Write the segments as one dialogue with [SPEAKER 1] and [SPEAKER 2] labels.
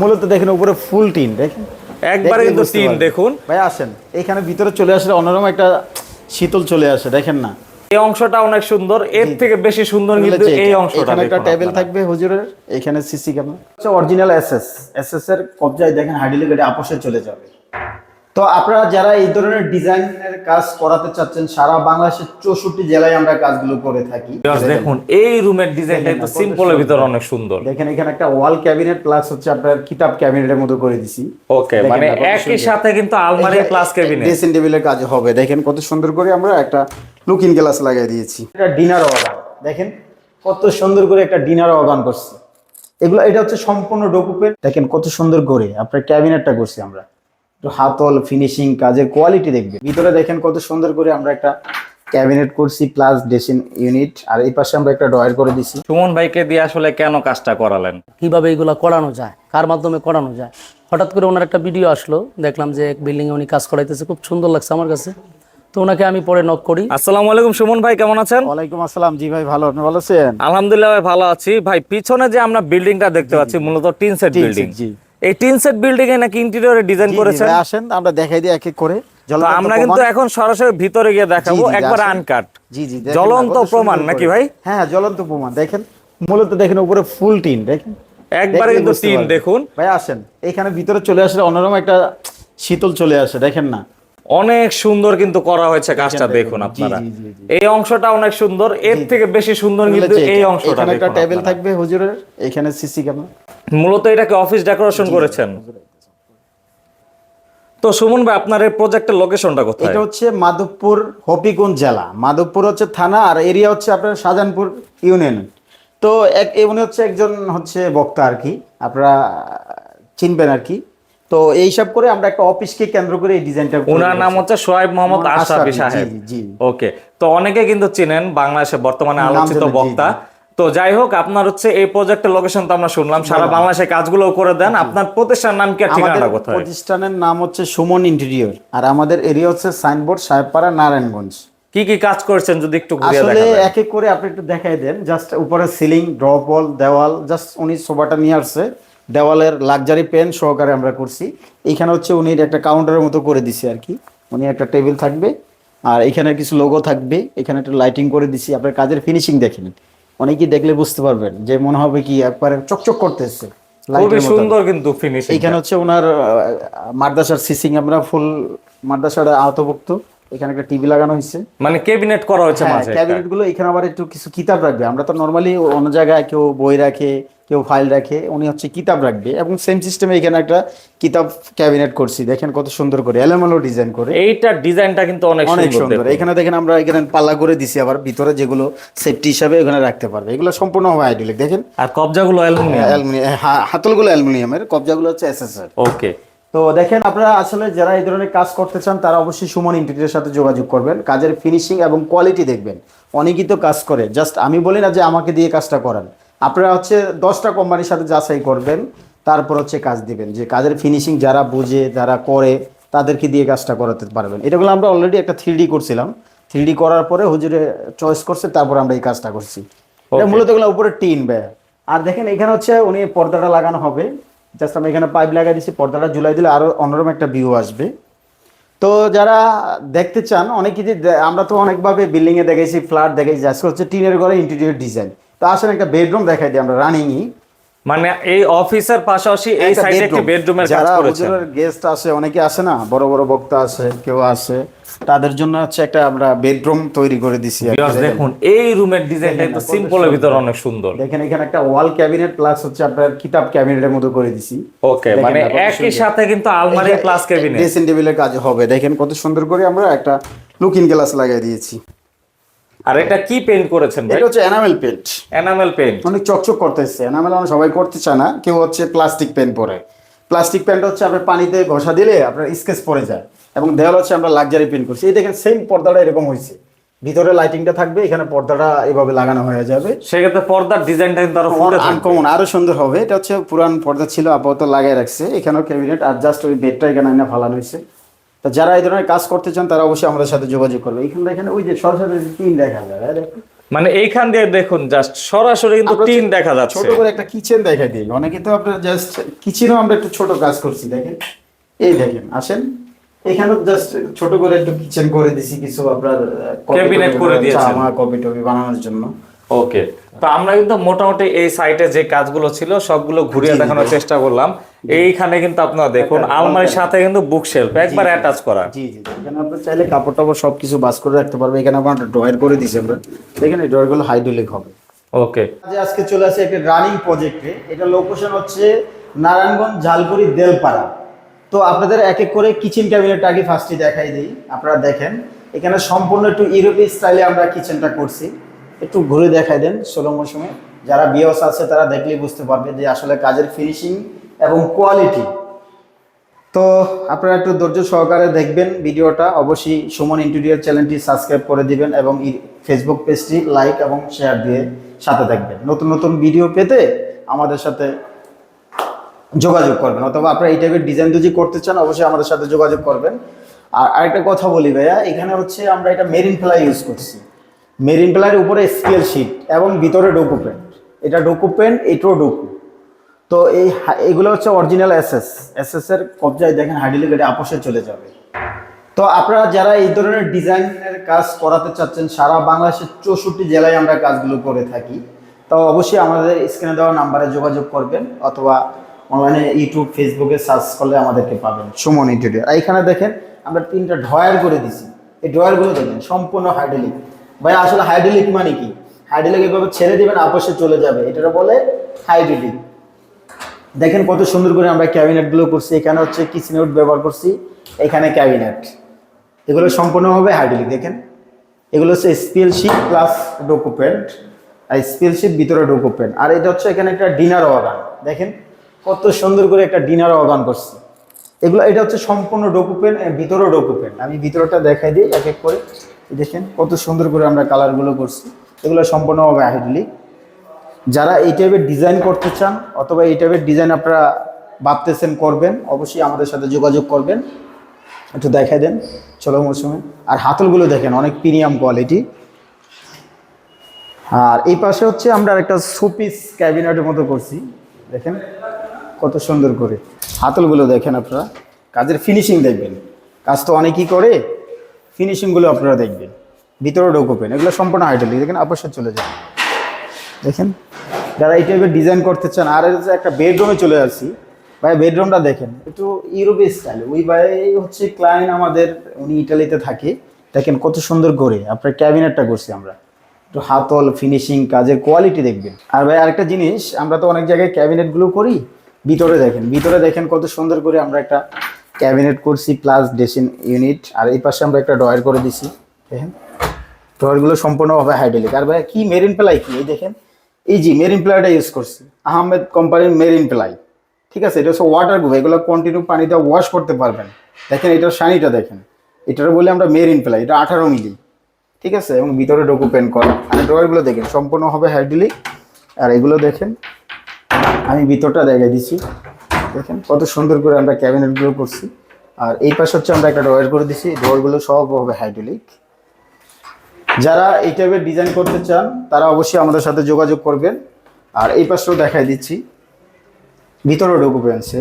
[SPEAKER 1] মূলত দেখেন উপরে ফুল টিন দেখেন?
[SPEAKER 2] একবারে কিন্তু টিন দেখুন।
[SPEAKER 1] ভাই আসেন। এখানে ভিতরে চলে আসলে অন্যরকম একটা শীতল চলে আসে দেখেন না?
[SPEAKER 2] এই অংশটা অনেক সুন্দর। এর থেকে বেশি সুন্দর কিন্তু এই অংশটা
[SPEAKER 1] এখানে একটা টেবিল থাকবে হুজুরের এখানে সিসি ক্যামেরা। আচ্ছা অরিজিনাল এসএস এসএস এর কবজায় দেখেন গাড়ি আপোষে চলে যাবে। তো আপনারা যারা এই ধরনের ডিজাইনের কাজ করাতে চাচ্ছেন সারা বাংলাদেশের চৌষট্টি জেলায় আমরা কাজগুলো করে থাকি।
[SPEAKER 2] দেখুন। এই রুমের ডিজাইনটা
[SPEAKER 1] কত
[SPEAKER 2] সিম্পলের ভিতর অনেক সুন্দর।
[SPEAKER 1] দেখেন এখানে একটা ওয়াল ক্যাবিনেট প্লাস হচ্ছে আপনার কিতাব ক্যাবিনেটের মতো করে দিছি।
[SPEAKER 2] ওকে মানে একই সাথে কিন্তু আলমারি প্লাস কেবিনেট
[SPEAKER 1] ড্রেসিং টেবিলের কাজ হবে। দেখেন কত সুন্দর করে আমরা একটা লুকিং গ্লাস লাগিয়ে দিয়েছি। এটা ডিনার ওয়াগান দেখেন কত সুন্দর করে একটা ডিনার ওয়াগান করছি। এগুলো এটা হচ্ছে সম্পূর্ণ ডকুপেন্ট দেখেন কত সুন্দর করে আপনার ক্যাবিনেটটা করছি আমরা। একটু হাতল ফিনিশিং কাজের কোয়ালিটি দেখবে। ভিতরে দেখেন কত সুন্দর করে আমরা একটা ক্যাবিনেট করছি প্লাস ড্রেসিং ইউনিট আর এই পাশে আমরা একটা ড্রয়ার করে দিছি।
[SPEAKER 2] সুমন ভাইকে দিয়ে আসলে কেন কাজটা করালেন?
[SPEAKER 3] কীভাবে এগুলো করানো যায়? কার মাধ্যমে করানো যায়? হঠাৎ করে ওনার একটা ভিডিও আসলো। দেখলাম যে এক বিল্ডিংয়ে উনি কাজ করাইতেছে। খুব সুন্দর লাগছে আমার কাছে। তো ওনাকে আমি পরে নক করি।
[SPEAKER 2] আসসালামু আলাইকুম সুমন ভাই কেমন আছেন?
[SPEAKER 1] ওয়ালাইকুম আসসালাম। জি ভাই ভালো। আপনি ভালো আছেন?
[SPEAKER 2] আলহামদুলিল্লাহ ভাই ভালো আছি। ভাই পিছনে যে আমরা বিল্ডিংটা দেখতে পাচ্ছি মূলত টিন সেট বিল্ডিং
[SPEAKER 1] জি।
[SPEAKER 2] এই টিন সেট বিল্ডিং এ নাকি ইন্টেরিয়রে ডিজাইন করেছেন?
[SPEAKER 1] আসেন আমরা দেখাই দিই এক এক করে।
[SPEAKER 2] আমরা কিন্তু এখন সরাসরি ভিতরে গিয়ে দেখাবো একবার। আনকাট
[SPEAKER 1] জি জি
[SPEAKER 2] জ্বলন্ত প্রমাণ নাকি ভাই?
[SPEAKER 1] হ্যাঁ জ্বলন্ত প্রমাণ দেখেন। মূলত দেখেন উপরে ফুল টিন দেখেন।
[SPEAKER 2] একবারে কিন্তু টিন দেখুন।
[SPEAKER 1] ভাই আসেন। এখানে ভিতরে চলে আসলে অন্যরকম একটা শীতল চলে আসে দেখেন না।
[SPEAKER 2] অনেক সুন্দর কিন্তু করা হয়েছে কাজটা
[SPEAKER 1] দেখুন,
[SPEAKER 2] আপনারা। এই অংশটা অনেক সুন্দর। এর থেকে বেশি সুন্দর কিন্তু এই অংশটা
[SPEAKER 1] এখানে একটা টেবিল থাকবে হুজুরের এখানে সিসি ক্যামেরা
[SPEAKER 2] মূলত এটাকে অফিস ডেকোরেশন করেছেন। তো সুমন ভাই আপনার এই প্রজেক্টের লোকেশনটা কোথায়?
[SPEAKER 1] এটা হচ্ছে মাধবপুর হবিগঞ্জ জেলা। মাধবপুর হচ্ছে থানা আর এরিয়া হচ্ছে আপনার শাহজাহানপুর ইউনিয়ন। তো এক উনি হচ্ছে একজন হচ্ছে বক্তা আর কি। আপনারা চিনবেন আর কি। তো এইসব করে আমরা একটা অফিসকে কেন্দ্র করে এই ডিজাইনটা
[SPEAKER 2] ওনার নাম হচ্ছে সোহেব মোহাম্মদ আশরাফি সাহেব। ওকে তো অনেকে কিন্তু চিনেন বাংলাদেশে বর্তমানে আলোচিত বক্তা। তো যাই হোক আপনার হচ্ছে এই প্রজেক্টের লোকেশন তো আমরা শুনলাম। সারা বাংলাদেশে কাজগুলো করে দেন। আপনার প্রতিষ্ঠান নাম কি ঠিকানাটা কোথায়?
[SPEAKER 1] প্রতিষ্ঠানের নাম হচ্ছে সুমন ইন্টেরিয়র আর আমাদের এরিয়া হচ্ছে সাইনবোর্ড সাহেবপাড়া নারায়ণগঞ্জ।
[SPEAKER 2] কি কি কাজ করেছেন যদি একটু
[SPEAKER 1] আসলে এক এক করে আপনি একটু দেখাই দেন। জাস্ট উপরে সিলিং ড্রপ ওয়াল দেওয়াল জাস্ট উনি সোফাটা নিয়ে আসছে। দেওয়ালের লাক্সারি পেন সহকারে আমরা করছি। এইখানে হচ্ছে উনি একটা কাউন্টারের মতো করে দিছি আর কি। উনি একটা টেবিল থাকবে আর এখানে কিছু লোগো থাকবে। এখানে একটা লাইটিং করে দিছি। আপনার কাজের ফিনিশিং দেখেন। অনেকেই দেখলে বুঝতে পারবেন যে মনে হবে কি একবারে চকচক করতেছে
[SPEAKER 2] খুবই সুন্দর কিন্তু ফিনিশিং
[SPEAKER 1] এইখানে হচ্ছে ওনার মাদ্রাসার সিসিং আমরা ফুল মাদ্রাসার আওতভুক্ত। এখানে একটা টিভি লাগানো হয়েছে।
[SPEAKER 2] মানে ক্যাবিনেট করা হয়েছে মাঝে
[SPEAKER 1] ক্যাবিনেটগুলো এখানে আবার একটু কিছু কিতাব রাখবে। আমরা তো নরমালি অন্য জায়গায় কেউ বই রাখে কেউ ফাইল রাখে উনি হচ্ছে কিতাব রাখবে এবং সেম সিস্টেমে এখানে একটা কিতাব ক্যাবিনেট করছি। দেখেন কত সুন্দর করে এলোমেলো ডিজাইন করে।
[SPEAKER 2] এইটার ডিজাইনটা কিন্তু অনেক
[SPEAKER 1] অনেক
[SPEAKER 2] সুন্দর।
[SPEAKER 1] এখানে দেখেন আমরা এখানে পাল্লা করে দিছি আবার ভিতরে যেগুলো সেফটি হিসাবে এখানে রাখতে পারবে। এগুলো সম্পূর্ণ হবে আইডিলিক দেখেন।
[SPEAKER 2] আর কবজাগুলো অ্যালুমিনিয়াম।
[SPEAKER 1] অ্যালুমিনিয়াম হাতলগুলো অ্যালুমিনিয়ামের কবজাগুলো হচ্ছে এসএসআর
[SPEAKER 2] ওকে
[SPEAKER 1] তো দেখেন আপনারা আসলে যারা এই ধরনের কাজ করতে চান তারা অবশ্যই সুমন ইন্টিরিয়ারের সাথে যোগাযোগ করবেন। কাজের ফিনিশিং এবং কোয়ালিটি দেখবেন। অনেকেই তো কাজ করে। জাস্ট আমি বলি না যে আমাকে দিয়ে কাজটা করান। আপনারা হচ্ছে দশটা কোম্পানির সাথে যাচাই করবেন তারপর হচ্ছে কাজ দিবেন। যে কাজের ফিনিশিং যারা বুঝে যারা করে তাদেরকে দিয়ে কাজটা করাতে পারবেন। এটাগুলো আমরা অলরেডি একটা থ্রি করছিলাম। থ্রি করার পরে হুজুরে চয়েস করছে তারপর আমরা এই কাজটা করছি। এটা মূলত এগুলো উপরে টিন ব্যয়। আর দেখেন এখানে হচ্ছে উনি পর্দাটা লাগানো হবে। জাস্ট আমি এখানে পাইপ লাগাই দিচ্ছি পর্দাটা ঝুলাই দিলে আরও অন্যরকম একটা ভিউ আসবে। তো যারা দেখতে চান অনেক দে- আমরা তো অনেকভাবে বিল্ডিংয়ে দেখেছি ফ্ল্যাট দেখেছি আজকে হচ্ছে টিনের ঘরে ইন্টেরিয়র ডিজাইন তো আসলে একটা বেডরুম দেখাই দিই আমরা রানিংই
[SPEAKER 2] মানে এই অফিসের পাশাপাশি এই সাইডে একটি বেডরুমের কাজ
[SPEAKER 1] যারা গেস্ট আসে অনেকে আসে না? বড় বড় বক্তা আসে কেউ আসে। তাদের জন্য হচ্ছে একটা আমরা বেডরুম তৈরি করে দিছি
[SPEAKER 2] দেখুন এই রুমের ডিজাইনটা একটু সিম্পলের ভিতর অনেক সুন্দর।
[SPEAKER 1] দেখেন এখানে একটা ওয়াল ক্যাবিনেট প্লাস হচ্ছে আপনার কিতাব ক্যাবিনেটের মতো করে দিছি।
[SPEAKER 2] ওকে মানে একই। সাথে কিন্তু আলমারি প্লাস ক্যাবিনেট
[SPEAKER 1] ড্রেসিং টেবিলের কাজ হবে। দেখেন কত সুন্দর করে আমরা একটা লুকিং গ্লাস লাগিয়ে দিয়েছি।
[SPEAKER 2] আর এটা কি পেইন্ট করেছেন ভাই?
[SPEAKER 1] এটা হচ্ছে এনামেল পেন্ট
[SPEAKER 2] এনামেল পেইন্ট
[SPEAKER 1] অনেক চকচক করতেছে। এনামেল আমরা সবাই করতে চায় না। কেউ হচ্ছে প্লাস্টিক পেন পরে। প্লাস্টিক পেনটা হচ্ছে আপনার পানিতে ঘষা দিলে আপনার স্কেচ পড়ে যায়। এবং দেওয়াল হচ্ছে আমরা লাক্সারি পেন করছি। এই দেখেন সেম পর্দাটা এরকম হয়েছে। ভিতরে লাইটিংটা থাকবে এখানে পর্দাটা এভাবে লাগানো হয়ে যাবে।
[SPEAKER 2] সেক্ষেত্রে পর্দার ডিজাইনটা কিন্তু আরও
[SPEAKER 1] আনকমন আরও সুন্দর হবে। এটা হচ্ছে পুরান পর্দা ছিল আপাতত লাগাই রাখছে। এখানেও ক্যাবিনেট আর জাস্ট ওই বেডটা এখানে ফালানো হয়েছে। তো যারা এই ধরনের কাজ করতে চান তারা অবশ্যই আমাদের সাথে যোগাযোগ করবে। এখানে দেখেন ওই যে সরাসরি টিন দেখা যায় হ্যাঁ,
[SPEAKER 2] মানে এইখান দিয়ে দেখুন জাস্ট সরাসরি কিন্তু
[SPEAKER 1] আমরা
[SPEAKER 2] টিন দেখা যাচ্ছে।
[SPEAKER 1] ছোট করে একটা কিচেন দেখাই দিই। অনেকে তো আপনার জাস্ট কিচেনও আমরা একটু ছোট কাজ করছি দেখেন। এই দেখেন আসেন। এখানেও জাস্ট ছোট করে একটু কিচেন করে দিছি কিছু আপনার
[SPEAKER 2] Cabinet করে দিয়েছেন।
[SPEAKER 1] কপি টপি বানানোর জন্য।
[SPEAKER 2] ওকে তো আমরা কিন্তু মোটামুটি এই সাইটে যে কাজগুলো ছিল সবগুলো ঘুরিয়ে দেখানোর চেষ্টা করলাম। এইখানে কিন্তু আপনারা দেখুন আলমারির সাথে কিন্তু বুক শেলফ একবার অ্যাটাচ করা।
[SPEAKER 1] জি জি। এখানে আপনার চাইলে কাপড় টাপড় সব কিছু বাস করে রাখতে পারবে। এখানে আমরা ড্রয়ার করে দিছি আমরা। এই ড্রয়ারগুলো হাইড্রোলিক হবে।
[SPEAKER 2] ওকে।
[SPEAKER 1] যে আজকে চলে আসে একটা রানিং প্রজেক্টে এটা লোকেশন হচ্ছে নারায়ণগঞ্জ ঝালপুরি দেলপাড়া। তো আপনাদের এক এক করে কিচেন ক্যাবিনেট আগে ফার্স্টে দেখাই দিই। আপনারা দেখেন এখানে সম্পূর্ণ একটু ইউরোপীয় স্টাইলে আমরা কিচেনটা করছি। একটু ঘুরে দেখাই দেন ষোলো মৌসুমে যারা বিয়স আছে, তারা দেখলেই বুঝতে পারবে যে আসলে কাজের ফিনিশিং এবং কোয়ালিটি তো আপনারা একটু ধৈর্য সহকারে দেখবেন ভিডিওটা। অবশ্যই সুমন ইন্টেরিয়ার চ্যানেলটি সাবস্ক্রাইব করে দিবেন এবং ফেসবুক পেজটি লাইক এবং শেয়ার দিয়ে সাথে থাকবেন। নতুন নতুন ভিডিও পেতে আমাদের সাথে যোগাযোগ করবেন। অথবা আপনারা এই টাইপের ডিজাইন যদি করতে চান, অবশ্যই আমাদের সাথে যোগাযোগ করবেন। আর আরেকটা কথা বলি ভাইয়া, এখানে হচ্ছে আমরা এটা মেরিন ফ্লাই ইউজ করছি। মেরিন প্লাইয়ের উপরে স্কেল শিট এবং ভিতরে ডোকু পেন্ট এটা ডোকু পেন্ট এটাও ডোকু। তো এই এগুলো হচ্ছে অরিজিনাল এসএস এসএস এর কবজায় দেখেন হাইড্রোলিক এটা আপোষে চলে যাবে। তো আপনারা যারা এই ধরনের ডিজাইনের কাজ করাতে চাচ্ছেন, সারা বাংলাদেশের চৌষট্টি জেলায় আমরা কাজগুলো করে থাকি, তো অবশ্যই আমাদের স্ক্রিনে দেওয়া নাম্বারে যোগাযোগ করবেন অথবা অনলাইনে ইউটিউব ফেসবুকে সার্চ করলে আমাদেরকে পাবেন। সুমন আর এখানে দেখেন আমরা তিনটা ড্রয়ার করে দিছি। এই ড্রয়ারগুলো দেখেন সম্পূর্ণ হাইড্রোলিক ভাই আসলে হাইড্রোলিক মানে কি? হাইড্রোলিক এভাবে ছেড়ে দিবেন আপোষে চলে যাবে। এটা বলে হাইড্রোলিক দেখেন কত সুন্দর করে আমরা ক্যাবিনেটগুলো করছি। এখানে হচ্ছে কিচেন উড ব্যবহার করছি, এখানে ক্যাবিনেট এগুলো সম্পূর্ণভাবে হাইড্রোলিক দেখেন। এগুলো হচ্ছে স্পিল শিট প্লাস ডকুপেন্ট আর স্পিল শিট ভিতরে ডকুপেন্ট আর এটা হচ্ছে এখানে একটা ডিনার ওয়াগান দেখেন। কত সুন্দর করে একটা ডিনার ওয়াগান করছি। এগুলো, এটা হচ্ছে সম্পূর্ণ ডকুপেন্ট ভিতরেও ডকুপেন্ট আমি ভিতরটা দেখাই দিই, এক এক করে। দেখেন, কত সুন্দর করে আমরা কালারগুলো করছি। এগুলো সম্পূর্ণভাবে হাইড্রোলিক যারা এই টাইপের ডিজাইন করতে চান, অথবা এই টাইপের ডিজাইন আপনারা ভাবতেছেন করবেন, অবশ্যই আমাদের সাথে যোগাযোগ করবেন। একটু দেখাই দেন, চলো মৌসুমে। আর হাতলগুলো দেখেন, অনেক প্রিমিয়াম কোয়ালিটি আর এই পাশে হচ্ছে আমরা একটা সুপিস ক্যাবিনেটের মতো করছি। দেখেন, কত সুন্দর করে। হাতলগুলো দেখেন আপনারা। কাজের ফিনিশিং দেখবেন। কাজ তো অনেকেই করে ফিনিশিংগুলো আপনারা দেখবেন। ভিতরে ঢোকোপেন এগুলো সম্পূর্ণ হাইড্রোলিক দেখেন আপসে চলে যায়। দেখেন, যারা এই টাইপের ডিজাইন করতে চান, আর একটা বেডরুমে চলে আসছি, ভাই বেডরুমটা দেখেন, একটু ইউরোপীয় স্টাইল ওই ভাই হচ্ছে ক্লায়েন্ট আমাদের, উনি ইটালিতে থাকে। দেখেন, কত সুন্দর করে আপনার ক্যাবিনেটটা করছি আমরা। একটু হাতল ফিনিশিং কাজের কোয়ালিটি দেখবেন। আর ভাই, আরেকটা জিনিস, আমরা তো অনেক জায়গায় ক্যাবিনেটগুলো করি। ভিতরে দেখেন ভিতরে দেখেন কত সুন্দর করে আমরা একটা ক্যাবিনেট করছি প্লাস ড্রেসিং ইউনিট আর এই পাশে আমরা একটা ড্রয়ার করে দিছি, দেখেন। ড্রয়ারগুলো সম্পূর্ণভাবে হাইড্রোলিক আর ভাই কি মেরিন প্লাই কি? এই দেখেন, এই জি মেরিন প্লাইটা ইউজ করছি, আহমেদ কোম্পানির মেরিন প্লাই ঠিক আছে, এটা হচ্ছে ওয়াটার গ্রুপ এগুলো কন্টিনিউ পানিতে ওয়াশ করতে পারবেন। দেখেন, এটার শানিটা দেখেন, এটার বলে আমরা মেরিন প্লাই এটা আঠারো মিলি। ঠিক আছে, এবং ভিতরে ডোকু পেন করা। আর ড্রয়ারগুলো দেখেন, সম্পূর্ণভাবে হাইড্রোলিক আর এগুলো দেখেন, আমি ভিতরটা দেখাই দিচ্ছি। দেখেন, কত সুন্দর করে আমরা ক্যাবিনেটগুলো করছি। আর এই পাশে হচ্ছে আমরা একটা ড্রয়ার করে দিছি। ড্রয়ারগুলো সব হবে হাইড্রোলিক যারা এই টাইপের ডিজাইন করতে চান, তারা অবশ্যই আমাদের সাথে যোগাযোগ করবেন। আর এই পাশেও দেখাই দিচ্ছি। ভিতরে ডকুমেন্টসে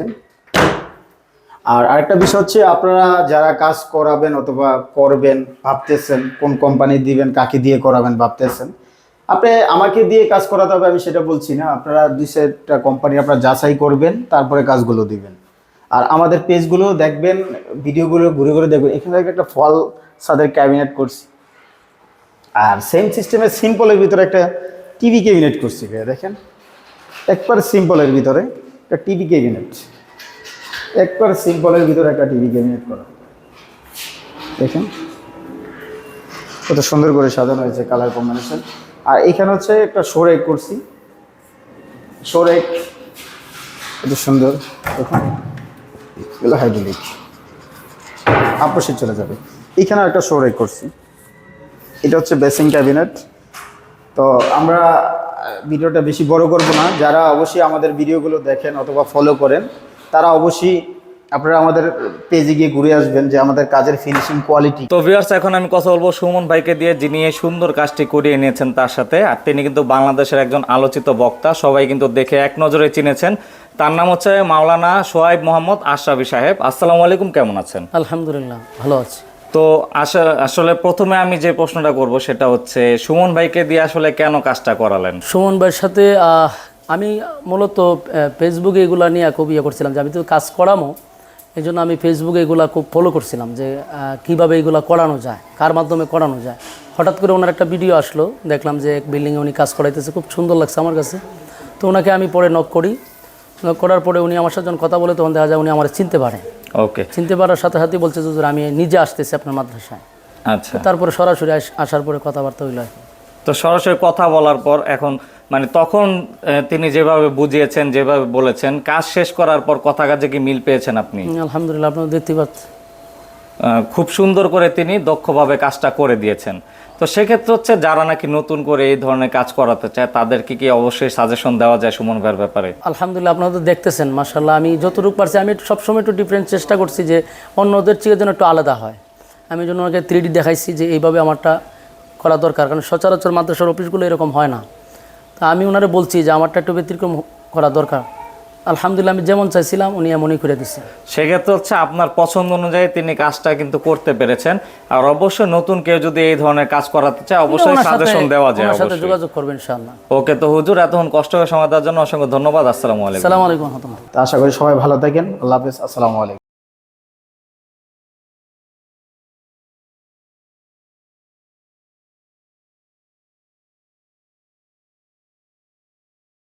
[SPEAKER 1] আর আরেকটা বিষয় হচ্ছে, আপনারা যারা কাজ করাবেন অথবা করবেন, ভাবতেছেন কোন কোম্পানি দিবেন, কাকে দিয়ে করাবেন ভাবতেছেন আপনি আমাকে দিয়ে কাজ করাতে হবে, আমি সেটা বলছি না। আপনারা দুই চারটা কোম্পানি আপনারা যাচাই করবেন, তারপরে কাজগুলো দিবেন। আর আমাদের পেজগুলো দেখবেন ভিডিওগুলো ঘুরে ঘুরে দেখবেন। এখানে একটা ফল সাদের ক্যাবিনেট করছি। আর সেম সিস্টেমের সিম্পলের ভিতরে একটা টিভি ক্যাবিনেট করছি ভাইয়া, দেখেন। একবার সিম্পলের ভিতরে একটা টিভি ক্যাবিনেট একবার সিম্পলের ভিতরে একটা টিভি ক্যাবিনেট করা। দেখেন, কত সুন্দর করে সাজানো হয়েছে কালার কম্বিনেশন আর এখানে হচ্ছে একটা সোরেক করছি সোরেক কত সুন্দর। এগুলো হাইড্রোলিক আপসে চলে যাবে। এখানে একটা সোরেক করছি এটা হচ্ছে বেসিং ক্যাবিনেট তো আমরা ভিডিওটা বেশি বড় করব না। যারা অবশ্যই আমাদের ভিডিওগুলো দেখেন অথবা ফলো করেন, তারা অবশ্যই আপনারা আমাদের পেজে গিয়ে ঘুরে আসবেন যে আমাদের কাজের ফিনিশিং কোয়ালিটি
[SPEAKER 2] তো ভিউয়ার্স এখন আমি কথা বলব সুমন ভাইকে দিয়ে যিনি এই সুন্দর কাজটি করিয়ে নিয়েছেন তার সাথে। আর তিনি কিন্তু বাংলাদেশের একজন আলোচিত বক্তা সবাই কিন্তু দেখে এক নজরে চিনেছেন। তার নাম হচ্ছে মাওলানা সোহাইব মোহাম্মদ আশরাফি সাহেব। আসসালামু আলাইকুম কেমন আছেন?
[SPEAKER 3] আলহামদুলিল্লাহ ভালো আছি।
[SPEAKER 2] তো আসা- আসলে প্রথমে আমি যে প্রশ্নটা করব সেটা হচ্ছে সুমন ভাইকে দিয়ে আসলে কেন কাজটা করালেন?
[SPEAKER 3] সুমন ভাইয়ের সাথে আমি মূলত ফেসবুকে এগুলা নিয়ে খুব ইয়ে করছিলাম যে আমি তো কাজ করামো এই জন্য আমি ফেসবুকে এগুলা খুব ফলো করছিলাম যে কীভাবে এগুলা করানো যায় কার মাধ্যমে করানো যায়। হঠাৎ করে ওনার একটা ভিডিও আসলো দেখলাম যে এক বিল্ডিংয়ে উনি কাজ করাইতেছে খুব সুন্দর লাগছে আমার কাছে। তো ওনাকে আমি পরে নক করি। নক করার পরে উনি আমার সাথে যখন কথা বলে তখন দেখা যায় উনি আমার চিনতে পারে।
[SPEAKER 2] ওকে
[SPEAKER 3] চিনতে পারার সাথে সাথে বলছে যে আমি নিজে আসতেছি আপনার মাদ্রাসায়।
[SPEAKER 2] আচ্ছা।
[SPEAKER 3] তারপরে সরাসরি আসার পরে কথাবার্তা হইল
[SPEAKER 2] তো সরাসরি কথা বলার পর এখন মানে তখন তিনি যেভাবে বুঝিয়েছেন যেভাবে বলেছেন কাজ শেষ করার পর কথা কাজে কি মিল পেয়েছেন আপনি?
[SPEAKER 3] আলহামদুলিল্লাহ আপনার দেখতে পাচ্ছেন
[SPEAKER 2] খুব সুন্দর করে তিনি দক্ষভাবে কাজটা করে দিয়েছেন। তো সেক্ষেত্রে হচ্ছে যারা নাকি নতুন করে এই ধরনের কাজ করাতে চায় তাদেরকে কি অবশ্যই সাজেশন দেওয়া যায় সুমন ভাইয়ের ব্যাপারে?
[SPEAKER 3] আলহামদুলিল্লাহ আপনারা তো দেখতেছেন মাসাল্লাহ আমি যতটুকু পারছি আমি একটু সবসময় একটু ডিফারেন্ট চেষ্টা করছি যে অন্যদের চেয়ে যেন একটু আলাদা হয়। আমি যেন ওনাকে থ্রি দেখাইছি যে এইভাবে আমারটা করা দরকার কারণ সচরাচর মাদ্রাসার অফিসগুলো এরকম হয় না। তা আমি ওনারে বলছি যে আমারটা একটু ব্যতিক্রম করা দরকার। আলহামদুলিল্লাহ আমি যেমন চাইছিলাম উনি এমনই করে দিচ্ছে
[SPEAKER 2] সেক্ষেত্রে হচ্ছে আপনার পছন্দ অনুযায়ী তিনি কাজটা কিন্তু করতে পেরেছেন। আর অবশ্যই নতুন কেউ যদি এই ধরনের কাজ করাতে চায় অবশ্যই সাজেশন দেওয়া যায়
[SPEAKER 3] সাথে যোগাযোগ করবেন ইনশাআল্লাহ।
[SPEAKER 2] ওকে তো হুজুর এতক্ষণ কষ্ট করে সময় দেওয়ার জন্য অসংখ্য ধন্যবাদ। আসসালামু আলাইকুম।
[SPEAKER 3] আসসালামু আলাইকুম
[SPEAKER 1] আশা করি সবাই ভালো থাকেন। আল্লাহ হাফেজ। আসসালামু আলাইকুম।